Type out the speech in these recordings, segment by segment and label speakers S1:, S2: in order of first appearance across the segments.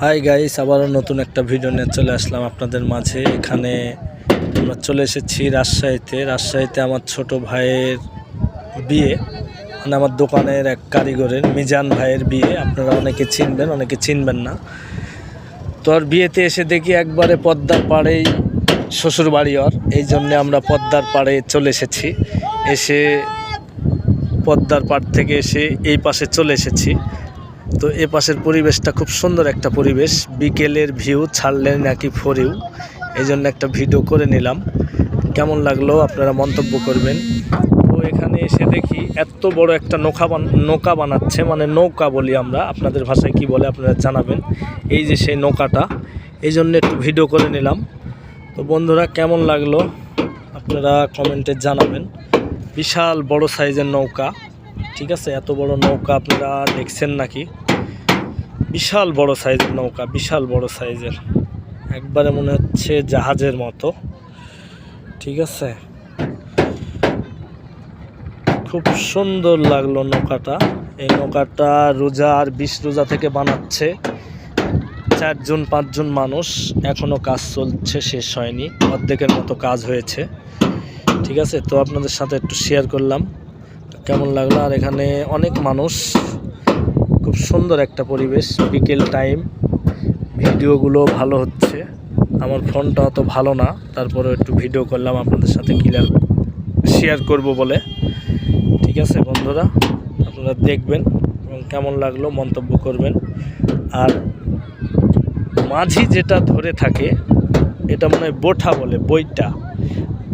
S1: Hi guys আবারও নতুন একটা ভিডিও নিয়ে চলে আসলাম আপনাদের মাঝে। এখানে আমরা চলে এসেছি রাজশাহীতে। রাজশাহীতে আমার ছোট ভাইয়ের বিয়ে মানে আমার দোকানের এক কারিগরের, মিজান ভাইয়ের বিয়ে। আপনারা অনেকে চিনবেন অনেকে চিনবেন না। তো আর বিয়েতে এসে দেখি একবারে পদ্মার পাড়েই শ্বশুর বাড়ি ওর এই জন্যে আমরা পদ্মার পাড়ে চলে এসেছি। এসে পদ্মার পাড় থেকে এসে এই পাশে চলে এসেছি। তো এ পাশের পরিবেশটা খুব সুন্দর একটা পরিবেশ। বিকেলের ভিউ ছাড়লে নাকি ফরিউ? এই জন্য একটা ভিডিও করে নিলাম। কেমন লাগল? আপনারা মন্তব্য করবেন। তো এখানে এসে দেখি এত বড় একটা নৌকা নৌকা বানাচ্ছে মানে নৌকা বলি আমরা। আপনাদের ভাষায় কি বলে আপনারা জানাবেন। এই যে সেই নৌকাটা। এই জন্য একটু ভিডিও করে নিলাম। তো বন্ধুরা, কেমন লাগল? আপনারা কমেন্টে জানাবেন। বিশাল বড় সাইজের নৌকা। ঠিক আছে? এত বড় নৌকা আপনারা দেখছেন নাকি? বিশাল বড় সাইজের নৌকা, বিশাল বড় সাইজের। একবারে মনে হচ্ছে জাহাজের মতো। ঠিক আছে? খুব সুন্দর লাগল নৌকাটা। এই নৌকাটা রোজা আর বিশ রোজা থেকে বানাচ্ছে। চারজন, পাঁচজন মানুষ। এখনও কাজ চলছে, শেষ হয়নি। অর্ধেকের মতো কাজ হয়েছে। ঠিক আছে? তো আপনাদের সাথে একটু শেয়ার করলাম। কেমন লাগল? আর এখানে অনেক মানুষ খুব সুন্দর একটা পরিবেশ, বিকেল টাইম ভিডিওগুলো ভালো হচ্ছে। আমার ফোনটা অত ভালো না তারপরে একটু ভিডিও করলাম, আপনাদের সাথে ক্লিয়ার শেয়ার করব বলে। ঠিক আছে বন্ধুরা, আপনারা দেখবেন এবং কেমন লাগল মন্তব্য করবেন। আর মাঝি যেটা ধরে থাকে, এটা মনে হয় বোঠা বলে, বইটা।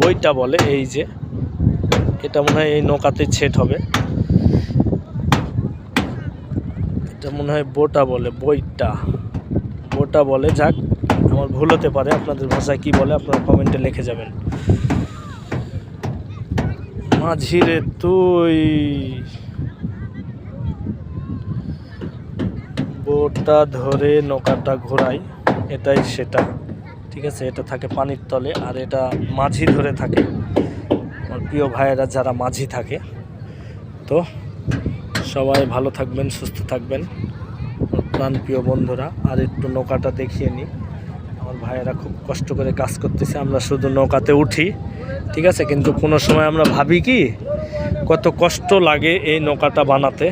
S1: বইটা বলে এই যে, এটা মনে হয় এই নৌকাতে ছেট হবে। এটা মনে হয় বোটা বলে, বইটা। বোটা বলে, যাক, আমার ভুল হতে পারে, আপনাদের ভাষায় কি বলে, আপনারা কমেন্টে লিখে যাবেন। মাঝিরে তুই। বোটটা ধরে নৌকাটা ঘোরাই, এটাই সেটা। ঠিক আছে, এটা থাকে পানির তলে, আর এটা মাঝি ধরে থাকে। আমার প্রিয় ভাইয়েরা, যারা মাঝি থাকে, তো সবাই ভালো থাকবেন, সুস্থ থাকবেন। প্রাণ প্রিয় বন্ধুরা, আর একটু নৌকাটা দেখিয়ে নিই। আমার ভাইয়েরা খুব কষ্ট করে কাজ করতেছে, আমরা শুধু নৌকাতে উঠি, ঠিক আছে? কিন্তু কোনো সময় আমরা ভাবি কি, কত কষ্ট লাগে এই নৌকাটা বানাতে।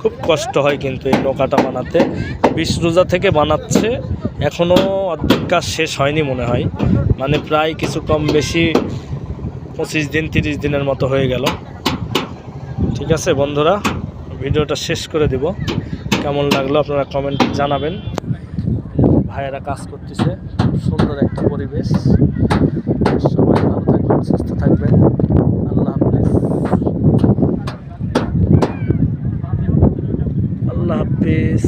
S1: খুব কষ্ট হয় কিন্তু এই নৌকাটা বানাতে। বিশ রোজা থেকে বানাচ্ছে এখনও অর্ধেক কাজ শেষ হয়নি মনে হয়। মানে প্রায় কিছু কম বেশি পঁচিশ দিন, তিরিশ দিনের মতো হয়ে গেল। ঠিক আছে, বন্ধুরা, ভিডিওটা শেষ করে দিব। কেমন লাগল আপনারা কমেন্ট জানাবেন। ভাইয়েরা কাজ করতেছে, সুন্দর একটা পরিবেশ। সবাই ভালো থাকবেন, সুস্থ থাকবেন। আল্লাহ হাফিজ। আল্লাহ হাফিজ।